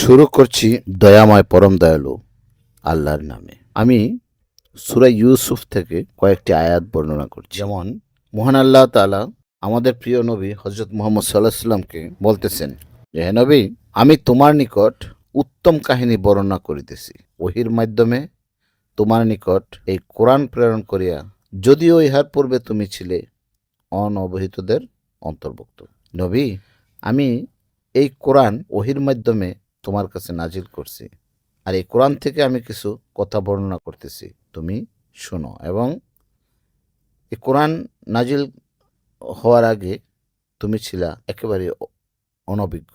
শুরু করছি দয়াময় পরম দয়ালু আল্লাহর নামে। আমি সুরা ইউসুফ থেকে কয়েকটি আয়াত বর্ণনা করছি। যেমন, মহান আল্লাহ তাআলা আমাদের প্রিয় নবী হজরত মোহাম্মদ সাল্লাহ সাল্লামকে বলতেছেন যে হে নবী, আমি তোমার নিকট উত্তম কাহিনী বর্ণনা করিতেছি। ওহির মাধ্যমে তোমার নিকট এই কোরআন প্রেরণ করিয়া যদিও ইহার পূর্বে তুমি ছিলে অনবহিতদের অন্তর্ভুক্ত। নবী, আমি এই কোরআন ওহির মাধ্যমে তোমার কাছে নাজিল করছি। আর এই কোরআন থেকে আমি কিছু কথা বর্ণনা করতেছি। তুমি শোনো এবং এই কোরআন নাজিল হওয়ার আগে তুমি ছিলা একেবারে অনভিজ্ঞ।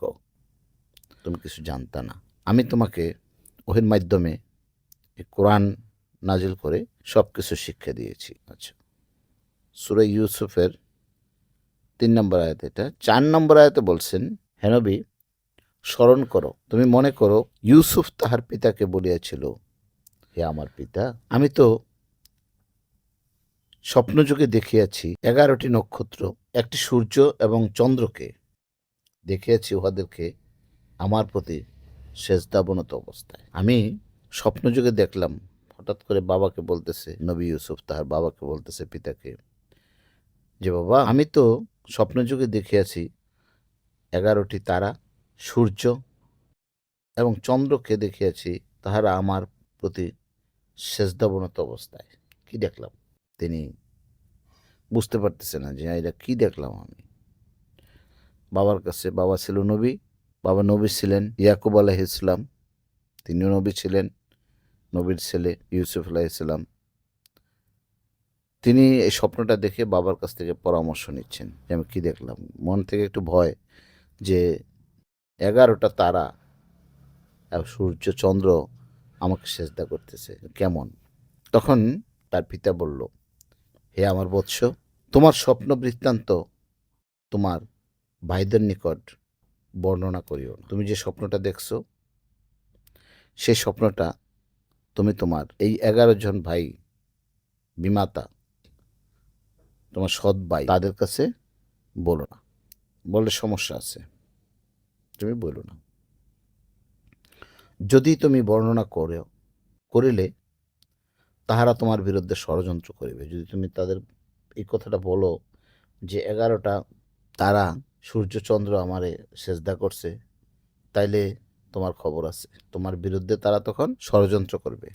তুমি কিছু জানতা না। আমি তোমাকে ওহির মাধ্যমে এই কোরআন নাজিল করে সব কিছু শিক্ষা দিয়েছি। আচ্ছা। সুরে ইউসুফের তিন নম্বর আয়াত এটা। চার নম্বর আয়াতে বলছেন হেনবি স্মরণ করো। তুমি মনে করো, ইউসুফ তাহার পিতাকে বলিয়াছিল, হে আমার পিতা, আমি তো স্বপ্নযুগে দেখিয়াছি এগারোটি নক্ষত্র, একটি সূর্য এবং চন্দ্রকে। দেখিয়াছি উহাদেরকে আমার প্রতি শেষদাবনত অবস্থায়। আমি স্বপ্নযুগে দেখলাম, হঠাৎ করে বাবাকে বলতেছে, নবী ইউসুফ তাহার বাবাকে বলতেছে পিতাকে, যে বাবা, আমি তো স্বপ্নযুগে দেখিয়াছি এগারোটি তারা সূর্য এবং চন্দ্রকে দেখিয়াছি, তাহারা আমার প্রতি শেষদাবনত অবস্থায়। কি দেখলাম? তিনি বুঝতে পারতেছে না যে এটা কি দেখলাম আমি। বাবার কাছে, বাবা ছিল নবী, বাবা নবী ছিলেন ইয়াকুব আলাহ ইসলাম তিনিও নবী ছিলেন, নবীর ছেলে ইউসুফ আলাহ ইসলাম তিনি এই স্বপ্নটা দেখে বাবার কাছ থেকে পরামর্শ নিচ্ছেন যে আমি কী দেখলাম। মন থেকে একটু ভয় যে এগারোটা তারা সূর্য, চন্দ্র আমাকে সেজদা করতেছে। কেমন? তখন তার পিতা বলল, হে আমার বৎস, তোমার স্বপ্ন বৃত্তান্ত তোমার ভাইদের নিকট বর্ণনা করিও তুমি যে স্বপ্নটা দেখছ সেই স্বপ্নটা তুমি তোমার এই এগারো জন ভাই বিমাতা, তোমার সৎ ভাই তাদের কাছে বলো না। বললে সমস্যা আছে। তুমি বলো না। যদি তুমি বর্ণনা করো, করিলে তাহারা তোমার বিরুদ্ধে ষড়যন্ত্র করিবে। যদি তুমি তাদের এই কথাটা বলো যে, এগারোটা তারা সূর্যচন্দ্র আমারে সেজদা করছে, তাইলে তোমার খবর আছে। তোমার বিরুদ্ধে তারা তখন ষড়যন্ত্র করবে।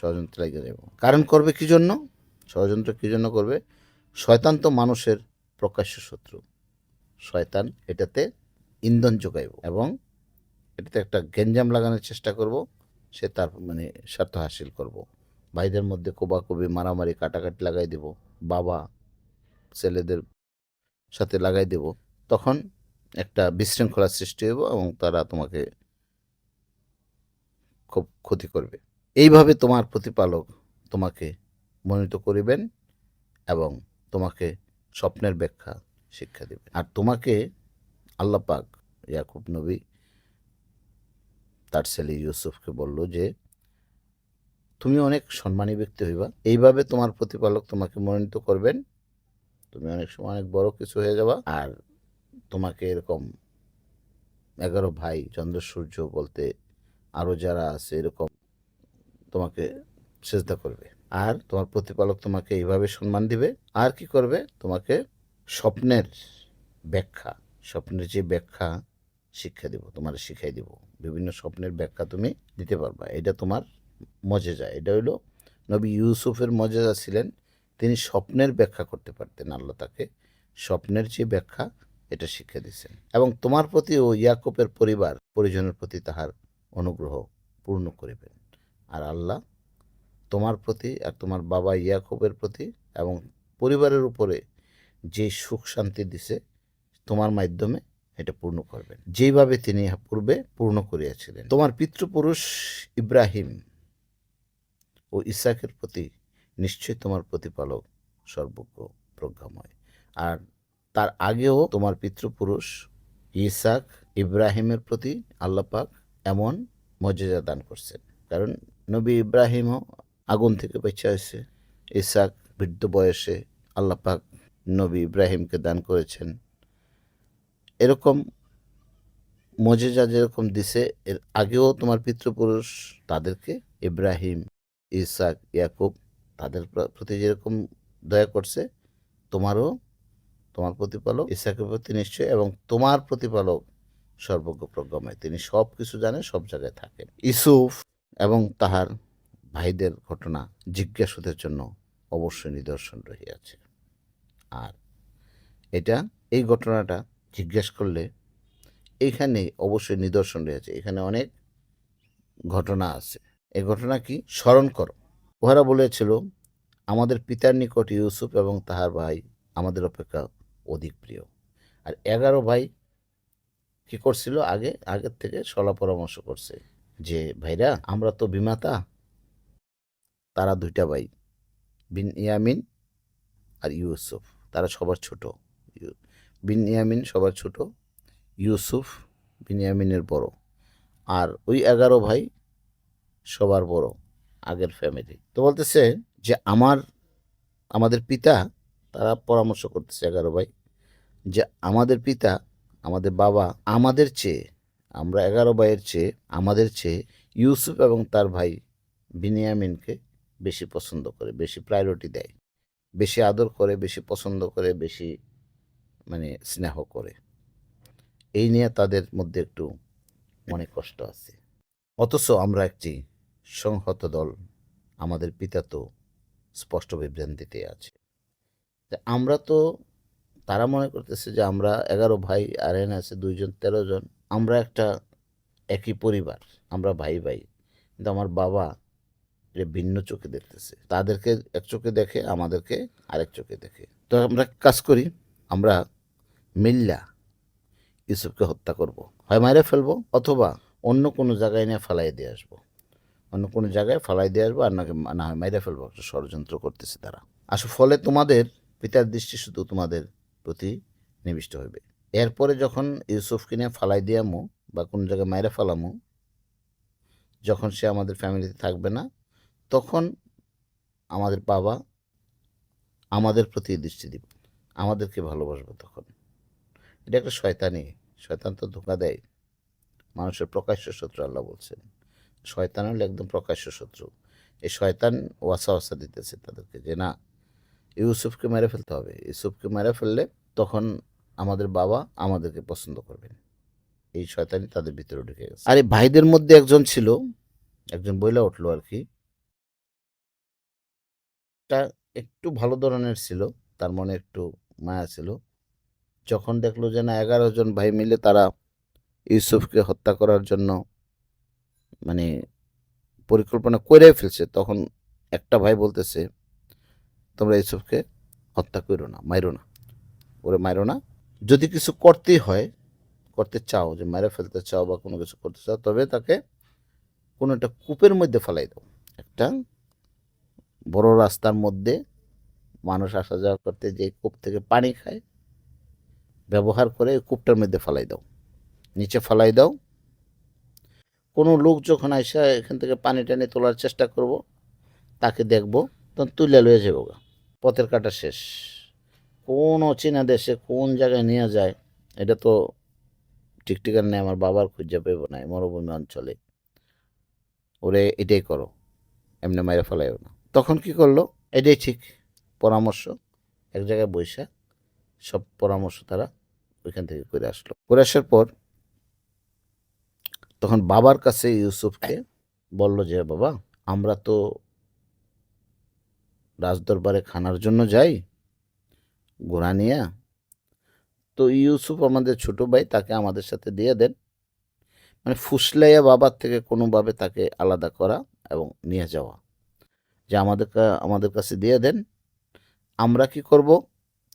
ষড়যন্ত্র লেগে যাব কারণ করবে কি জন্য? ষড়যন্ত্র কি জন্য করবে? শয়তান তো মানুষের প্রকাশ্য শত্রু। শয়তান এটাতে ইন্ধন যোগাইব এবং এটাতে একটা গেঞ্জাম লাগানোর চেষ্টা করব, সে তার মানে স্বার্থ হাসিল করব। ভাইদের মধ্যে কোবাকুবি, মারামারি, কাটাকাটি লাগাই দেব, বাবা, ছেলেদের সাথে লাগাই দেব। তখন একটা বিশৃঙ্খলার সৃষ্টি হইব এবং তারা তোমাকে খুব ক্ষতি করবে। এইভাবে তোমার প্রতিপালক তোমাকে মনোনীত করিবেন এবং তোমাকে স্বপ্নের ব্যাখ্যা শিক্ষা দেবে আর তোমাকে আল্লাহ পাক ইয়াকুব নবী তার ছেলে ইউসুফকে বলল যে, তুমি অনেক সম্মানী ব্যক্তি হইবা। এইভাবে তোমার প্রতিপালক তোমাকে মনোনীত করবেন। তুমি অনেক সময় অনেক বড় কিছু হয়ে যাবা। আর তোমাকে এরকম এগারো ভাই চন্দ্র সূর্য বলতে আরও যারা আছে, এরকম তোমাকে চেষ্টা করবে। আর তোমার প্রতিপালক তোমাকে এইভাবে সম্মান দিবে। আর কি করবে? তোমাকে স্বপ্নের ব্যাখ্যা স্বপ্নের যে ব্যাখ্যা, শিক্ষা দেব, তোমার শিখাই দেব। বিভিন্ন স্বপ্নের ব্যাখ্যা তুমি দিতে পারবা। এটা তোমার মজেজা। এটা হইল নবী ইউসুফের মজেজা ছিলেন, তিনি স্বপ্নের ব্যাখ্যা করতে পারতেন আল্লাহ তাকে। স্বপ্নের যে ব্যাখ্যা, এটা শিক্ষা দিয়েছেন এবং তোমার প্রতি ও ইয়াকুবের পরিবার, পরিজনের প্রতি তাহার অনুগ্রহ পূর্ণ করিবেন। আর আল্লাহ তোমার প্রতি আর তোমার বাবা ইয়াকুবের প্রতি এবং পরিবারের উপরে যে সুখ শান্তি দিছে তোমার মাধ্যমে এটা পূর্ণ করবেন। যেইভাবে তিনি পূর্বে পূর্ণ করিয়াছিলেন। তোমার পিতৃপুরুষ ইব্রাহিম ও ইসাকের প্রতি নিশ্চয়ই তোমার প্রতিপালক সর্বজ্ঞ প্রজ্ঞাময় আর তার আগেও তোমার পিতৃপুরুষ ইসাক ইব্রাহিমের প্রতি আল্লাপাক এমন মর্যাদা দান করছেন। কারণ নবী ইব্রাহিমও আগুন থেকে বেঁচে আসে ইসাক বৃদ্ধ বয়সে আল্লাপাক নবী ইব্রাহিমকে দান করেছেন। এরকম মজেজা যেরকম দিছে, এর আগেও তোমার পিতৃপুরুষ তাদেরকে, ইব্রাহিম, ইসাক, ইয়াকুব, তাদের প্রতি যেরকম দয়া করছে, তোমারও তোমার প্রতিপালক, ইসাকের প্রতি নিশ্চয়, এবং তোমার প্রতিপালক সর্বজ্ঞ প্রজ্ঞাময়। তিনি সব কিছু জানে সব জায়গায় থাকেন। ইসুফ এবং তাহার ভাইদের ঘটনা জিজ্ঞাসুদের জন্য অবশ্যই নিদর্শন রহিয়াছে। আর এটা, এই ঘটনাটা জিজ্ঞেস করলে এইখানে অবশ্যই নিদর্শন রয়েছে, এখানে অনেক ঘটনা আছে। এ ঘটনা কি? স্মরণ করো। উহারা বলেছিল, আমাদের পিতার নিকট ইউসুফ এবং তাহার ভাই আমাদের অপেক্ষা অধিক প্রিয়। আর এগারো ভাই কি করছিল আগে? আগের থেকে সলা পরামর্শ করছে যে, ভাইরা, আমরা তো বিমাতা, তারা দুইটা ভাই, বিন ইয়ামিন আর ইউসুফ, তারা সবার ছোট। ইউ- বিন ইয়ামিন সবার ছোট, ইউসুফ বিনিয়ামিনের বড়। আর ওই এগারো ভাই সবার বড়, আগের ফ্যামিলি তো বলতেছে যে আমার, আমাদের পিতা, তারা পরামর্শ করতেছে এগারো ভাই যে আমাদের পিতা, আমাদের বাবা আমাদের চেয়ে, আমরা এগারো ভাইয়ের চেয়ে, আমাদের চেয়ে ইউসুফ এবং তার ভাই বিনিয়ামিনকে বেশি পছন্দ করে, বেশি প্রায়োরিটি দেয়। বেশি আদর করে, বেশি পছন্দ করে, বেশি মানে স্নেহ করে। এই নিয়ে তাদের মধ্যে একটু মনে কষ্ট আছে। অথচ আমরা একটি সংহত দল আমাদের পিতা তো স্পষ্ট বিভ্রান্তিতে আছে। আমরা তো, তারা মনে করতেছে যে আমরা এগারো ভাই আর এনে আছে দুইজন, তেরো জন। আমরা একটা একই পরিবার, আমরা ভাই ভাই। কিন্তু আমার বাবা এটা ভিন্ন চোখে দেখতেছে, তাদেরকে এক চোখে দেখে, আমাদেরকে আরেক চোখে দেখে। তো আমরা কাজ করি, আমরা মিল্লা ইউসুফকে হত্যা করব। হয় মারে ফেলব অথবা অন্য কোনো জায়গায় নিয়ে ফালাই দিয়ে আসব। অন্য কোনো জায়গায় ফালাই দিয়ে আসব আর নাকি না হয় মাইরে ফেলব, একটা ষড়যন্ত্র করতেছে তারা। আসলে ফলে তোমাদের পিতার দৃষ্টি শুধু তোমাদের প্রতি নিবিষ্ট হইবে। এরপরে যখন ইউসুফকে নিয়ে ফালাই দিয়ামো বা কোনো জায়গায় মাইরে ফেলামো, যখন সে আমাদের ফ্যামিলিতে থাকবে না, তখন আমাদের বাবা আমাদের প্রতি দৃষ্টি দিব। আমাদেরকে ভালোবাসবে তখন। এটা একটা শয়তানি। শয়তান তো ধোকা দেয়। মানুষের প্রকাশ্য শত্রু আল্লাহ বলছেন। শয়তান হলে একদম প্রকাশ্য শত্রু। এই শয়তান ওয়াসা ওয়াসা দিতেছে তাদেরকে যে, না, ইউসুফকে মেরে ফেলতে হবে। ইউসুফকে মেরে ফেললে তখন আমাদের বাবা আমাদেরকে পছন্দ করবেন। এই শয়তানি তাদের ভিতরে ঢুকে গেছে। আর এই ভাইদের মধ্যে একজন ছিল, একজন বইলা উঠল আর কি। একটু ভালো ধরনের ছিল, তার মনে একটু মায়া ছিল। যখন দেখল যে না, এগারো জন ভাই মিলে তারা ইউসুফকে হত্যা করার জন্য মানে পরিকল্পনা করে ফেলছে, তখন একটা ভাই বলতেছে, তোমরা ইউসুফকে হত্যা করো না, মাইরো না। ওরে, মাইরো না? যদি কিছু করতেই হয়, করতে চাও, যে মেরে ফেলতে চাও বা কোনো কিছু করতে চাও, তবে তাকে কোনো একটা কূপের মধ্যে ফেলাই দাও। একটা বড় রাস্তার মধ্যে মানুষ আসা যাওয়া করতে যে কূপ থেকে পানি খায় ব্যবহার করে কূপটার মধ্যে ফেলাই দাও। নিচে ফেলাই দাও। কোনো লোক যখন আসা, এখান থেকে পানি টানি তোলার চেষ্টা করব, তাকে দেখব, তখন তুলে লয়ে যাব। পথের কাটা শেষ। কোন অচেনা দেশে কোন জায়গায় নিয়ে যায়, এটা তো ঠিক ঠিকানা নেই, আমার বাবার খুঁজে পেব না মরুভূমি অঞ্চলে। ওরে, এটাই করো, এমনি মাইরে ফেলাইও না। তখন কি করল? এটাই ঠিক পরামর্শ। এক জায়গায় বৈশাখ সব পরামর্শ তারা ওইখান থেকে করে আসলো। করে আসার পর তখন বাবার কাছে ইউসুফকে বলল যে, বাবা, আমরা তো রাজদরবারে খানার জন্য যাই, ঘোড়া নিয়ে। তো ইউসুফ আমাদের ছোট ভাই, তাকে আমাদের সাথে দিয়ে দেন। মানে ফুসলাইয়া বাবার থেকে কোনোভাবে তাকে আলাদা করা এবং নিয়ে যাওয়া। যে আমাদের আমাদের কাছে দিয়ে দেন। আমরা কি করব?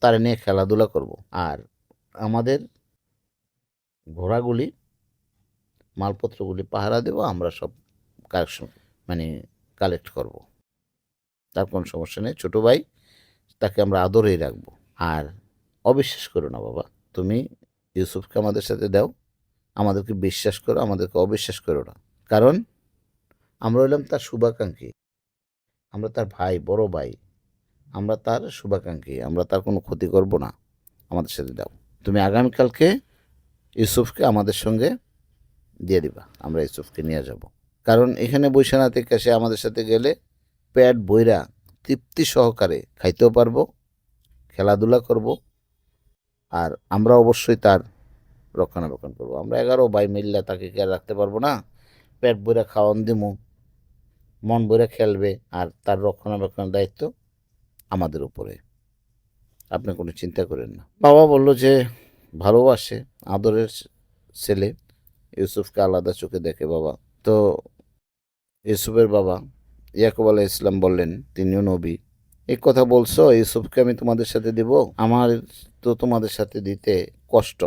তারা নিয়ে খেলাধুলা করব। আর আমাদের ঘোড়াগুলি, মালপত্রগুলি পাহারা দেব, আমরা সব কালেকশন মানে কালেক্ট করব। তার কোনো সমস্যা নেই। ছোটো ভাই, তাকে আমরা আদরেই রাখব। আর অবিশ্বাস করো না বাবা, তুমি ইউসুফকে আমাদের সাথে দাও। আমাদেরকে বিশ্বাস করো, আমাদেরকে অবিশ্বাস করো না। কারণ আমরা হলাম তার শুভাকাঙ্ক্ষী। আমরা তার ভাই, বড় ভাই। আমরা তার শুভাকাঙ্ক্ষী। আমরা তার কোনো ক্ষতি করব না। আমাদের সাথে দাও। তুমি আগামীকালকে ইউসুফকে আমাদের সঙ্গে দিয়ে দিবা। আমরা ইউসুফকে নিয়ে যাব। কারণ এখানে বৈশানা থেকে সে আমাদের সাথে গেলে পেট বইরা তৃপ্তি সহকারে খাইতেও পারব, খেলাধুলা করব, আর আমরা অবশ্যই তার রক্ষণাবেক্ষণ করব। আমরা এগারো বাই মিল্লা তাকে আর রাখতে পারব না? পেট বইরা খাওয়ান দিমু, মন বইরা খেলবে, আর তার রক্ষণাবেক্ষণের দায়িত্ব আমাদের উপরে। আপনি কোনো চিন্তা করেন না। বাবা বলল যে, ভালোবাসে আদরের ছেলে, ইউসুফকে আলাদা চোখে দেখে বাবা। তো ইউসুফের বাবা ইয়াকুব আলাহ ইসলাম বললেন, তিনিও নবী। এই কথা বলছো, ইউসুফকে আমি তোমাদের সাথে দিব? আমার তো তোমাদের সাথে দিতে কষ্ট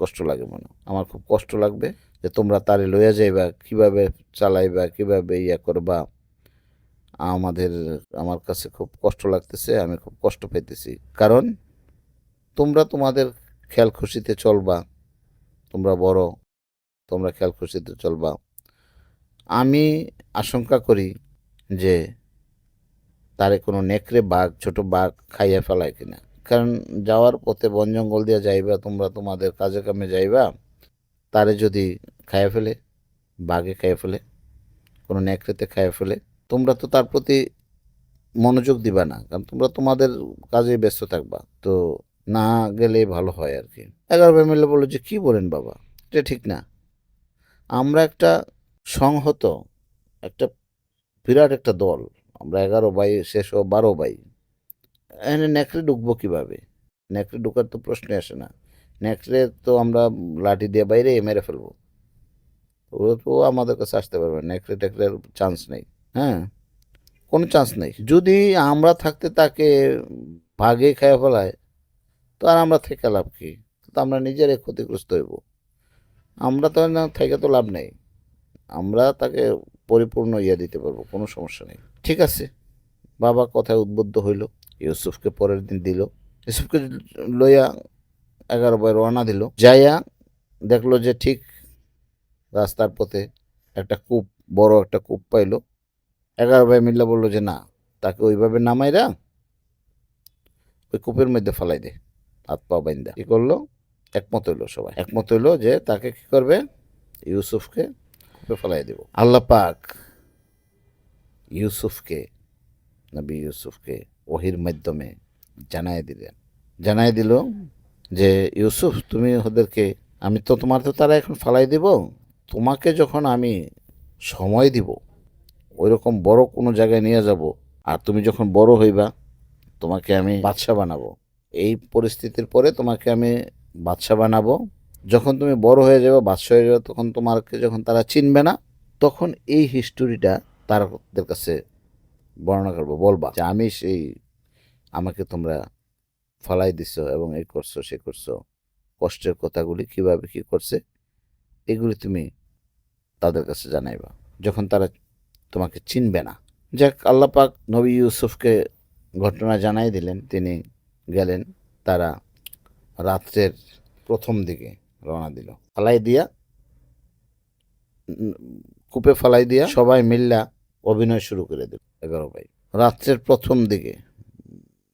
কষ্ট লাগে মনে। আমার খুব কষ্ট লাগবে যে তোমরা তারে লইয়া যাইবা, কীভাবে চালাইবা, কীভাবে ইয়া করবা আমাদের, আমার কাছে খুব কষ্ট লাগতেছে, আমি খুব কষ্ট পেতেছি। কারণ তোমরা তোমাদের খেয়াল খুশিতে চলবা, তোমরা বড়, তোমরা খেয়াল খুশিতে চলবা। আমি আশঙ্কা করি যে তারে কোনো নেকড়ে বাঘ, ছোট বাঘ খাইয়া ফেলায় কিনা। কারণ যাওয়ার পথে বন জঙ্গল দিয়ে যাইবা, তোমরা তোমাদের কাজে কামে যাইবা, তারে যদি খাইয়া ফেলে, বাঘে খাইয়া ফেলে, কোনো নেকড়েতে খাইয়া ফেলে তোমরা তো তার প্রতি মনোযোগ দিবা না, কারণ তোমরা তোমাদের কাজে ব্যস্ত থাকবা। তো না গেলে ভালো হয় আর কি। এগারো ভাই মিলে বলল যে, কী বলেন বাবা? এটা ঠিক না। আমরা একটা সংহত, একটা বিরাট একটা দল, আমরা এগারো ভাই, শেষ ও বারো ভাই। এখানে নেকড়ে ঢুকবো কীভাবে? নেকড়ে ঢুকার তো প্রশ্নই আসে না। নেকড়ে তো আমরা লাঠি দিয়ে বাইরে মেরে ফেলব। ও তো আমাদের কাছে আসতে পারবে। নেকড়ে টেকড়ের চান্স নেই। হ্যাঁ। কোনো চান্স নেই। যদি আমরা থাকতে তাকে ভাগে খেয়ে ফেলায় তো আর আমরা থেকে লাভ কি? তো আমরা নিজেরাই ক্ষতিগ্রস্ত হইব। আমরা তো না থেকে তো লাভ নেই। আমরা তাকে পরিপূর্ণ ইয়ে দিতে পারব কোনো সমস্যা নেই। ঠিক আছে। বাবা কথায় উদ্বুদ্ধ হইল ইউসুফকে পরের দিন দিল। ইউসুফকে লইয়া এগারো বয় রওনা দিল। যাইয়া দেখল যে ঠিক রাস্তার পথে একটা কূপ বড় একটা কূপ পাইলো। এগারো ভাই মিল্লা বলল যে, না, তাকে ওইভাবে নামাইরা ওই কূপের মধ্যে ফেলাই দে, হাত পা বাইন্দা। কি করল? একমত হইল সবাই। একমত হইল যে তাকে কি করবে? ইউসুফকে কূপে ফেলাই দেব। আল্লাহ পাক ইউসুফকে, নবী ইউসুফকে ওহির মাধ্যমে জানাই দিলেন। জানাই দিল যে, ইউসুফ, তুমি ওদেরকে, আমি তো তোমার তো তারা এখন ফালাই দিব। তোমাকে যখন আমি সময় দিব ওইরকম বড় কোনো জায়গায় নিয়ে যাব আর তুমি যখন বড় হইবা, তোমাকে আমি বাদশা বানাবো। এই পরিস্থিতির পরে তোমাকে আমি বাদশা বানাবো। যখন তুমি বড় হয়ে যাবে বাদশা হয়ে যাবে, তখন তোমাকে যখন তারা চিনবে না, তখন এই হিস্টোরিটা তাদের কাছে বর্ণনা করব, বলবা যে আমি সেই, আমাকে তোমরা ফালাই দিছো এবং এই করছ, সে করছ। কষ্টের কথাগুলি কীভাবে কি করছে, এগুলি তুমি তাদের কাছে জানাইবা। যখন তারা তোমাকে চিনবে না। যাক, আল্লাহ পাক নবী ইউসুফকে ঘটনা জানাই দিলেন। তিনি গেলেন, তারা রাত্রের প্রথম দিকে রওনা দিল। ফালাই দিয়া, কূপে ফালাই দিয়া সবাই মিল্লা অভিনয় শুরু করে দিল। এগারো ভাই, রাত্রের প্রথম দিকে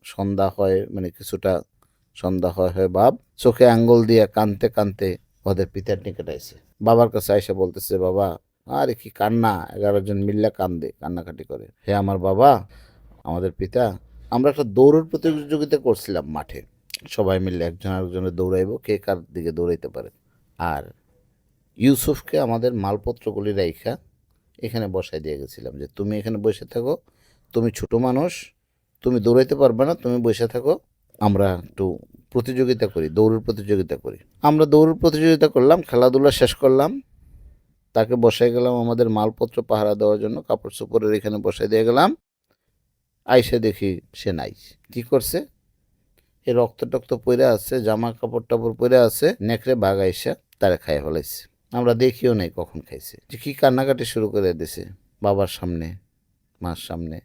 সন্ধ্যা হয় মানে কিছুটা সন্ধ্যা হয় হয় বাপ চোখে আঙ্গুল দিয়ে কানতে কানতে ওদের পিতার নিকট আইসে বাবার কাছে আইসা বলতেছে, বাবা আরে কি কান্না, এগারো জন মিল্লা কান্দে, কান্নাকাটি করে। হে আমার বাবা, আমাদের পিতা, আমরা একটা দৌড়ের প্রতিযোগিতা করছিলাম মাঠে। সবাই মিলে একজন আরেকজনের দৌড়াইব, কে কার দিকে দৌড়াইতে পারে। আর ইউসুফকে আমাদের মালপত্রগুলি রাইখা এখানে বসাই দিয়ে গেছিলাম যে, তুমি এখানে বসে থাকো, তুমি ছোট মানুষ, তুমি দৌড়াইতে পারবে না, তুমি বসে থাকো, আমরা একটু প্রতিযোগিতা করি, দৌড়ের প্রতিযোগিতা করি। আমরা দৌড়ের প্রতিযোগিতা করলাম, খেলাধুলা শেষ করলাম। তাকে বসাই গেলাম, আমাদের মালপত্র পাহারা দেওয়ার জন্য, কাপড় চোপড়ের এখানে বসাই দিয়ে গেলাম। আইসে দেখি সে নাই। কি করছে? এ রক্ত টক্ত পরে আছে, জামা কাপড় টাপড় পরে আছে, নেকড়ে বাঘ আইসা তারা খাই ফেলাইছে। আমরা দেখিও নাই কখন খাইছে। যে কী কান্নাকাটি শুরু করে দিছে বাবার সামনে, মার সামনে।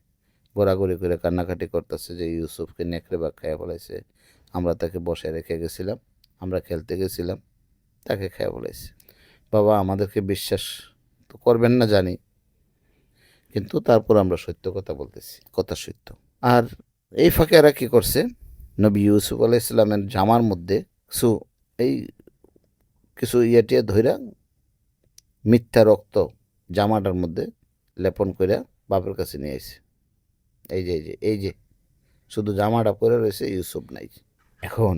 ঘোরাঘুরি করে কান্নাকাটি করতেছে যে ইউসুফকে নেকড়ে বাঘ খাইয়া ফেলাইছে। আমরা তাকে বসায় রেখে গেছিলাম, আমরা খেলতে গেছিলাম, তাকে খাইয়া ফেলাইছে। বাবা আমাদেরকে বিশ্বাস তো করবেন না জানি। কিন্তু তারপর আমরা সত্য কথা বলতেছি, কথা সত্য। আর এই ফাঁকে এরা কী করছে? নবী ইউসুফ আলাহ ইসলামের জামার মধ্যে কিছু এই কিছু ইয়েটিয়ে ধইরা মিথ্যা রক্ত জামাটার মধ্যে লেপন করে বাপের কাছে নিয়ে আসে এই যে এই যে এই যে, শুধু জামাটা পরে রয়েছে, ইউসুফ নাই। এখন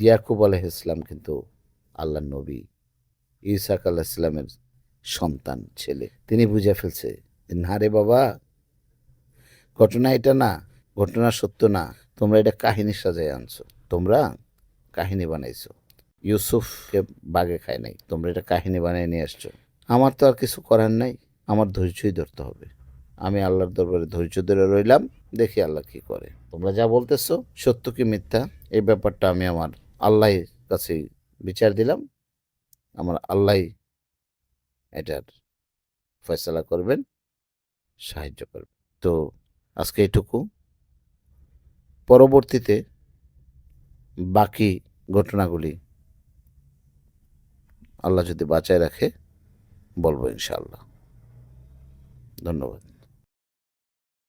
ইয়াকুব আলহ ইসলাম কিন্তু আল্লাহ নবী ইসাক ইসলামের সন্তান, ছেলে। তিনি বুঝে ফেলছে, না রে বাবা, ঘটনা এটা না, ঘটনা সত্য না, তোমরা এটা কাহিনী সাজায় আনছো। তোমরা কাহিনী বানাইছো। ইউসুফকে বাগে খায় নাই, তোমরা এটা কাহিনী বানিয়ে নিয়ে আসছো। আমার তো আর কিছু করার নাই, আমার ধৈর্যই ধরতে হবে। আমি আল্লাহর দরবারে ধৈর্য ধরে রইলাম, দেখি আল্লাহ কি করে। তোমরা যা বলতেছো, সত্য কি মিথ্যা? এই ব্যাপারটা আমি আমার আল্লাহর কাছে বিচার দিলাম। আমার আল্লাহ এটার ফয়সলা করবেন, সাহায্য করবেন। তো আজকে এটুকু। পরবর্তীতে বাকি ঘটনাগুলি আল্লাহ যদি বাঁচায় রাখে, বলব ইনশাআল্লাহ। ধন্যবাদ।